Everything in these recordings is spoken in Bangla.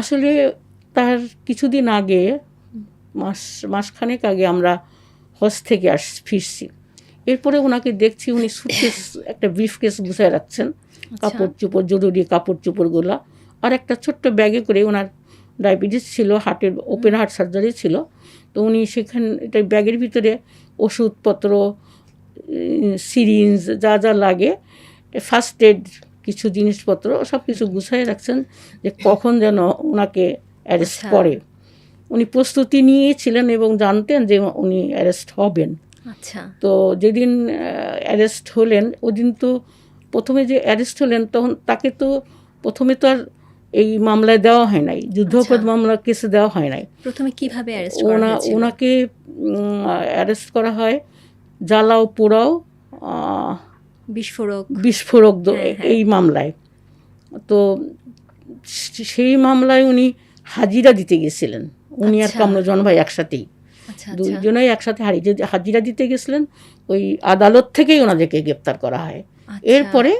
আসলে তার কিছুদিন আগে মাস মাসখানেক আগে আমরা হজ থেকে আস ফিরছি। এরপরে ওনাকে দেখছি উনি সুটকেস একটা ব্রিফ কেস গুছায় রাখছেন। কাপড় চোপড় জরুরি কাপড় চোপড়গুলো আর একটা ছোট্ট ব্যাগে করে ওনার ডায়াবেটিস ছিল হার্টের ওপেন হার্ট সার্জারি ছিল। তো উনি সেখানে এটা ব্যাগের ভিতরে ওষুধপত্র সিরিঞ্জ যা যা লাগে ফার্স্ট এড কিছু জিনিসপত্র সব কিছু গুছাই রাখছেন যে কখন যেন ওনাকে অ্যারেস্ট আচ্ছা। করে। উনি প্রস্তুতি নিয়েছিলেন এবং জানতেন যে উনি অ্যারেস্ট হবেন। আচ্ছা। তো যেদিন অ্যারেস্ট হলেন ওদিন তো প্রথমে যে অ্যারেস্ট হলেন তখন তাকে তো প্রথমে তো আর এই মামলায় দেওয়া হয় নাই যুদ্ধাপরাধ আচ্ছা। মামলা কেসে দেওয়া হয় নাই। প্রথমে কীভাবে অ্যারেস্ট ওনা ওনাকে অ্যারেস্ট করা হয় জ্বালাও পোড়াও বিস্ফোরক। বিস্ফোরক হ্যাঁ, হ্যাঁ। এই মামলায়। তো সেই মামলায় উনি হাজিরা দিতে গেছিলেন। উনি আর আচ্ছা। কামরুজ্জামান ভাই একসাথেই। আচ্ছা আচ্ছা। দুইজনেই একসাথে হাজিরা দিতে গেছিলেন ওই আদালত থেকেই ওনাদেরকে গ্রেপ্তার করা হয়। এরপরে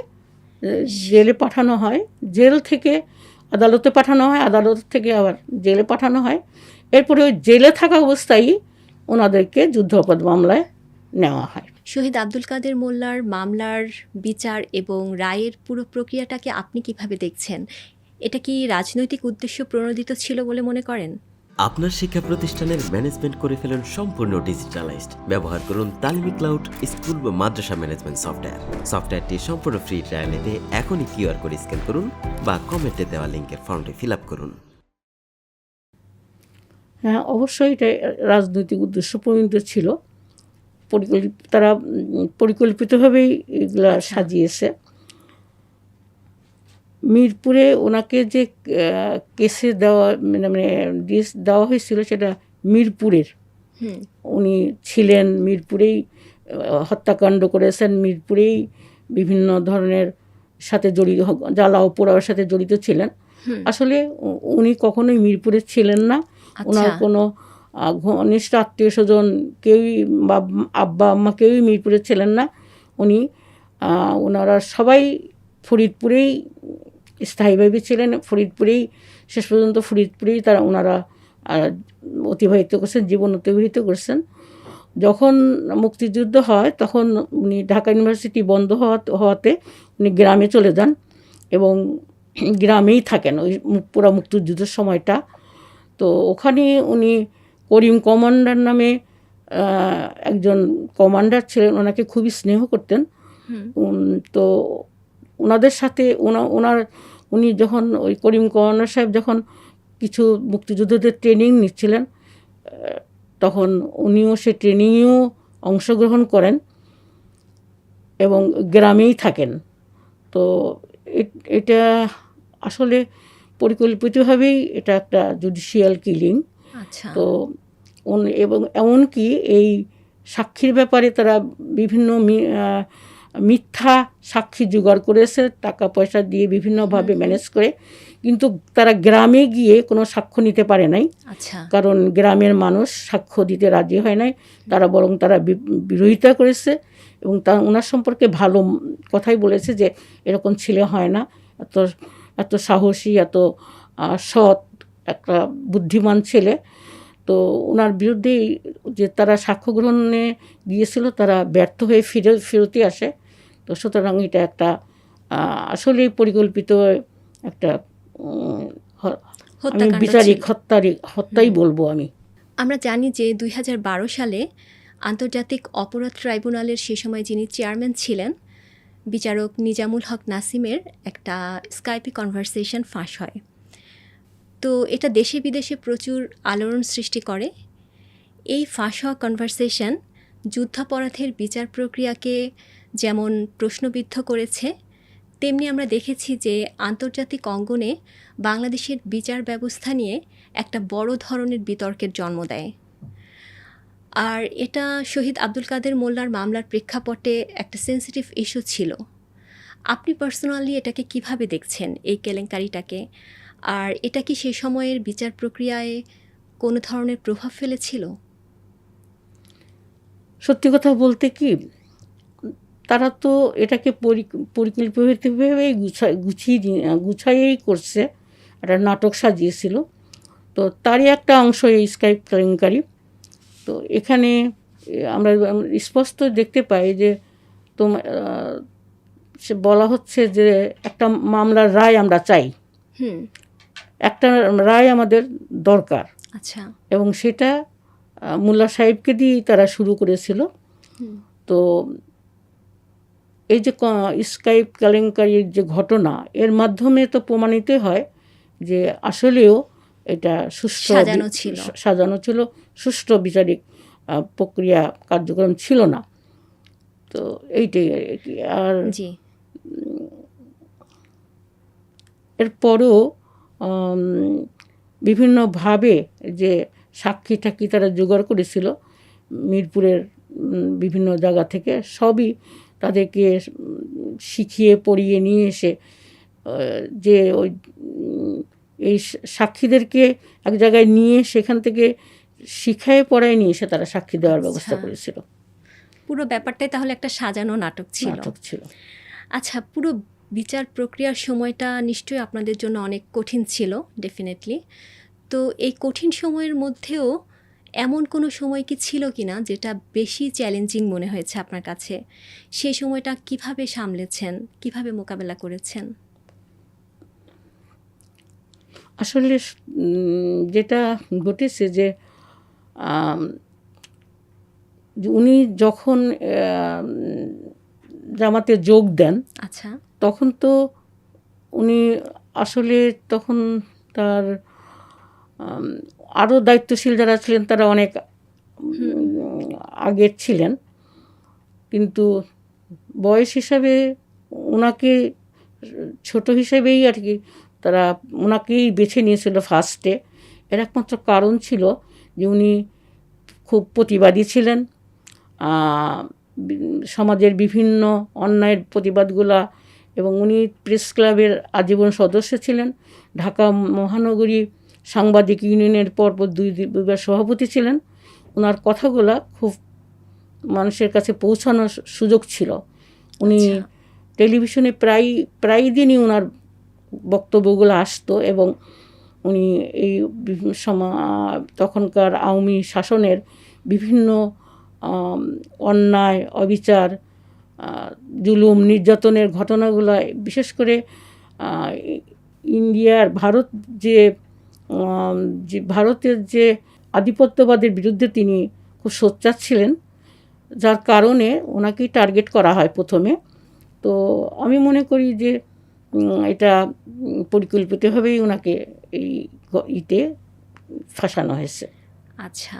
জেলে পাঠানো হয়। জেল থেকে আদালতে পাঠানো হয়। আদালত থেকে আবার জেলে পাঠানো হয়। এরপরে ওই জেলে থাকা অবস্থায় ওনাদেরকে যুদ্ধাপরাধ মামলায় নেওয়া হয়। শহীদ আব্দুল কাদের মোল্লার মামলার বিচার এবং রায়ের পুরো প্রক্রিয়াটাকে আপনি কীভাবে দেখছেন? এটা কি রাজনৈতিক উদ্দেশ্য প্রণোদিত ছিল বলে মনে করেন? আপনার শিক্ষা প্রতিষ্ঠানের ম্যানেজমেন্ট করে ফেলুন সম্পূর্ণ ডিজিটালাইজড। ব্যবহার করুন তালিমি ক্লাউড স্কুল বা মাদ্রাসা ম্যানেজমেন্ট সফটওয়্যার। সফটওয়্যারটি সম্পূর্ণ ফ্রি ট্রায়াল নিতে এখনই কিউআর কোড স্ক্যান করুন বা কমেন্টে দেওয়া লিঙ্কের ফর্মটি ফিল আপ করুন। হ্যাঁ অবশ্যই এটা রাজনৈতিক উদ্দেশ্য প্রণীত ছিল। তারা পরিকল্পিতভাবেই এগুলা। সাজিয়েছে। মিরপুরে ওনাকে যে কেসে দেওয়া মানে মানে ডিস দেওয়া হয়েছিল সেটা মিরপুরের। উনি ছিলেন মিরপুরেই হত্যাকাণ্ড করেছেন মিরপুরেই বিভিন্ন ধরনের সাথে জড়িত জ্বালাও পোড়াওয়ার সাথে জড়িত ছিলেন। আসলে উনি কখনোই মিরপুরে ছিলেন না। ওনার আচ্ছা কোনো আহ, ঘনিষ্ঠ আত্মীয় স্বজন কেউই বা, আব্বা আম্মা কেউই মিরপুরে ছিলেন না। উনি ওনারা সবাই ফরিদপুরেই স্থায়ীভাবে ছিলেন। ফরিদপুরেই, শেষ পর্যন্ত ফরিদপুরেই তারা ওনারা অতিবাহিত করছেন, জীবন অতিবাহিত করছেন। যখন মুক্তিযুদ্ধ হয়, তখন উনি ঢাকা ইউনিভার্সিটি বন্ধ হওয়া, হওয়াতে উনি গ্রামে চলে যান এবং গ্রামেই থাকেন ওই পুরো মুক্তিযুদ্ধের সময়টা। তো ওখানে উনি করিম কমান্ডার নামে একজন কমান্ডার ছিলেন ওনাকে খুবই স্নেহ করতেন। তো ওনাদের সাথে ওনা ওনার উনি যখন ওই করিম কমান্ডার সাহেব যখন কিছু মুক্তিযুদ্ধদের ট্রেনিং নিচ্ছিলেন তখন উনিও সে ট্রেনিংয়েও অংশগ্রহণ করেন এবং গ্রামেই থাকেন। তো এটা আসলে পরিকল্পিতভাবেই এটা একটা জুডিশিয়াল কিলিং তো এবং এমনকি এই সাক্ষীর ব্যাপারে তারা বিভিন্ন মিথ্যা সাক্ষী জোগাড় করেছে টাকা পয়সা দিয়ে বিভিন্নভাবে ম্যানেজ করে কিন্তু তারা গ্রামে গিয়ে কোনো সাক্ষ্য নিতে পারে নাই। আচ্ছা। কারণ গ্রামের মানুষ সাক্ষ্য দিতে রাজি হয় নাই তারা বরং তারা বিরোধিতা করেছে এবং তা ওনার সম্পর্কে ভালো কথাই বলেছে যে এরকম ছেলে হয় না এত এত সাহসী এত সৎ একটা বুদ্ধিমান ছেলে। তো ওনার বিরুদ্ধেই যে তারা সাক্ষ্য গ্রহণে গিয়েছিল তারা ব্যর্থ হয়ে ফিরে ফেরতি আসে। তো সুতরাং এটা একটা আসলেই পরিকল্পিত একটা আমি বিচারিক। হত্যারই হত্যাই বলব আমি। আমরা জানি যে দুই হাজার বারো সালে আন্তর্জাতিক অপরাধ ট্রাইব্যুনালের সে সময় যিনি চেয়ারম্যান ছিলেন বিচারক নিজামুল হক নাসিমের একটা স্কাইপি কনভারসেশন ফাঁস হয়। তো এটা দেশে বিদেশে প্রচুর আলোড়ন সৃষ্টি করে। এই ফাঁস হওয়া কনভারসেশন যুদ্ধাপরাধের বিচার প্রক্রিয়াকে যেমন প্রশ্নবিদ্ধ করেছে, তেমনি আমরা দেখেছি যে আন্তর্জাতিক অঙ্গনে বাংলাদেশের বিচার ব্যবস্থা নিয়ে একটা বড় ধরনের বিতর্কের জন্ম দেয়। আর এটা শহীদ আব্দুল কাদের মোল্লার মামলার প্রেক্ষাপটে একটা সেন্সিটিভ ইস্যু ছিল। আপনি পার্সোনালি এটাকে কীভাবে দেখছেন, এই কেলেঙ্কারিটাকে? আর এটা কি সে সময়ের বিচার প্রক্রিয়ায় কোনো ধরনের প্রভাব ফেলেছিল? সত্যি কথা বলতে কি তারা তো এটাকে পরি- পরিকল্পিতভাবেই গুছা গুছিয়ে গুছাইয়েই করছে একটা নাটক সাজিয়েছিল। তো তারই একটা অংশ এই স্কাইপ কেলেঙ্কারি। তো এখানে আমরা আমরা স্পষ্ট দেখতে পাই যে তোমার সে বলা হচ্ছে যে একটা মামলার রায় আমরা চাই। হুম। একটা রায় আমাদের দরকার। আচ্ছা। এবং সেটা মোল্লা সাহেবকে দিয়েই তারা শুরু করেছিল। তো এই যে স্কাইপ কেলেঙ্কারির যে ঘটনা এর মাধ্যমে তো প্রমাণিত হয় যে আসলেও এটা সুষ্ঠু সাজানো ছিল। সাজানো ছিল। সুষ্ঠু বিচারিক প্রক্রিয়া কার্যক্রম ছিল না। তো এইটাই আর এরপরও বিভিন্নভাবে যে সাক্ষী টাক্ষী তারা জোগাড় করেছিল মিরপুরের বিভিন্ন জায়গা থেকে সবই তাদেরকে শিখিয়ে পড়িয়ে নিয়ে এসে যে ওই এই সাক্ষীদেরকে এক জায়গায় নিয়ে সেখান থেকে শিখায় পড়ায় নিয়ে এসে তারা সাক্ষী দেওয়ার ব্যবস্থা আচ্ছা। করেছিল। পুরো ব্যাপারটাই তাহলে একটা সাজানো নাটক ছিল। নাটক ছিল। আচ্ছা পুরো বিচার প্রক্রিয়ার সময়টা নিশ্চয়ই আপনাদের জন্য অনেক কঠিন ছিল ডেফিনেটলি তো এই কঠিন সময়ের মধ্যেও এমন কোনো সময় কি ছিল কি না যেটা বেশি চ্যালেঞ্জিং মনে হয়েছে আপনার কাছে? সেই সময়টা কীভাবে সামলেছেন? কীভাবে মোকাবেলা করেছেন? আসলে যেটা ঘটেছে যে উনি যখন জামাতে যোগ দেন আচ্ছা। তখন তো উনি আসলে তখন তার আরও দায়িত্বশীল যারা ছিলেন তারা অনেক আগের ছিলেন। কিন্তু বয়স হিসাবে ওনাকে ছোট হিসেবেই আর কি তারা ওনাকেই বেছে নিয়েছিল ফার্স্টে এর একমাত্র কারণ ছিল যে উনি খুব প্রতিবাদী ছিলেন। সমাজের বিভিন্ন অন্যায়ের প্রতিবাদগুলা এবং উনি প্রেস ক্লাবের আজীবন সদস্য ছিলেন। ঢাকা মহানগরী সাংবাদিক ইউনিয়নের পরপর দুই দুইবার সভাপতি ছিলেন। ওনার কথাগুলা খুব মানুষের কাছে পৌঁছানোর সুযোগ ছিল। উনি আচ্ছা। টেলিভিশনে প্রায় প্রায় দিনই ওনার বক্তব্যগুলো আসতো এবং উনি এই সময় তখনকার আওয়ামী শাসনের বিভিন্ন অন্যায় অবিচার জুলুম নির্যাতনের ঘটনাগুলো, বিশেষ করে ইন্ডিয়ার ভারত যে যে ভারতের যে আধিপত্যবাদের বিরুদ্ধে তিনি খুব সোচ্চার ছিলেন, যার কারণে ওনাকেই টার্গেট করা হয় প্রথমে। তো আমি মনে করি যে এটা পরিকল্পিতভাবেই ওনাকে এই ইতে ফাঁসানো হয়েছে। আচ্ছা।